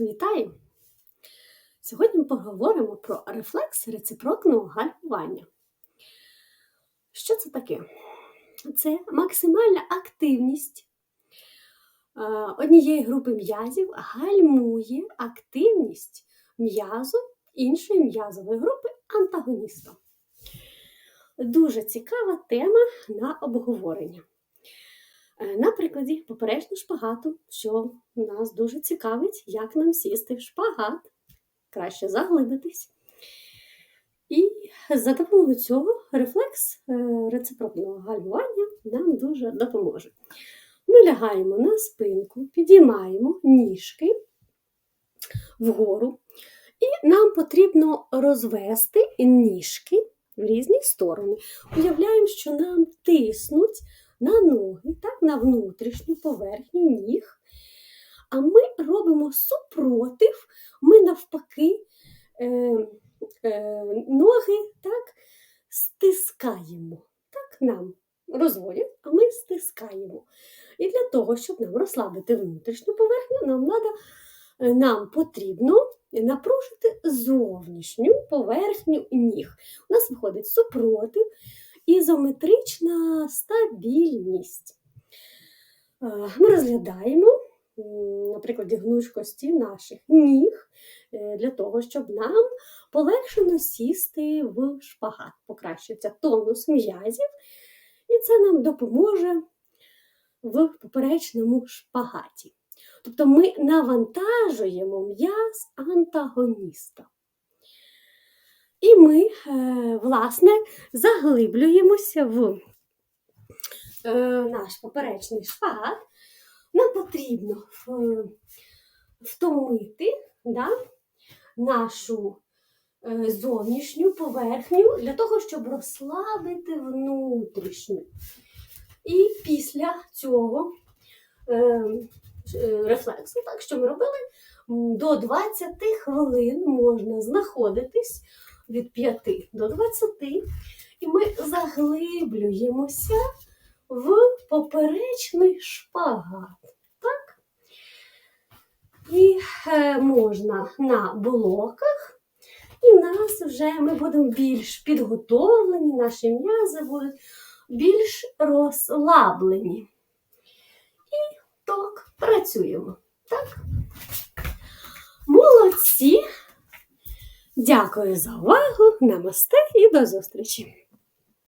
Вітаю! Сьогодні ми поговоримо про рефлекс рецепрокного гальмування. Що це таке? Це максимальна активність е, однієї групи м'язів гальмує активність м'язу іншої м'язової групи антагоніста. Дуже цікава тема на обговорення. Е, На прикладі поперечного шпагату, що нас дуже цікавить, як нам сісти в шпагат, краще заглибитись. І за допомогою цього рефлекс е, рецепрокного гальмування нам дуже допоможе. Ми лягаємо на спинку, підіймаємо ніжки вгору, і нам потрібно розвести ніжки в різні сторони. Уявляємо, що нам тиснуть на ноги, так, на внутрішню поверхню ніг. А ми робимо супротив, ми навпаки е, е, ноги так, стискаємо. Так, нам розводять, а ми стискаємо. І для того, щоб нам розслабити внутрішню поверхню, нам, е, нам потрібно напружити зовнішню поверхню ніг. У нас виходить супротив ізометрична стабільність. Ми розглядаємо м, на прикладі гнучкості наших ніг е, для того, щоб нам полегшено сісти в шпагат. Покращиться тонус м'язів, і це нам допоможе в поперечному шпагаті. Тобто ми навантажуємо м'яз антагоніста. І ми, е, власне, заглиблюємося в е, наш поперечний шпагат. Нам потрібно е, втомити да, нашу зовнішню поверхню для того, щоб розслабити внутрішню. І після цього рефлексу, так, що ми робили, до 20 хвилин можна знаходитись від 5 до 20, і ми заглиблюємося в поперечний шпагат. Так? І е, можна на блоках, і в нас вже ми будемо більш підготовлені, наші м'язи будуть більш розслаблені. І так, працюємо. Так? Молодці! Дякую за увагу, намасте і до зустрічі!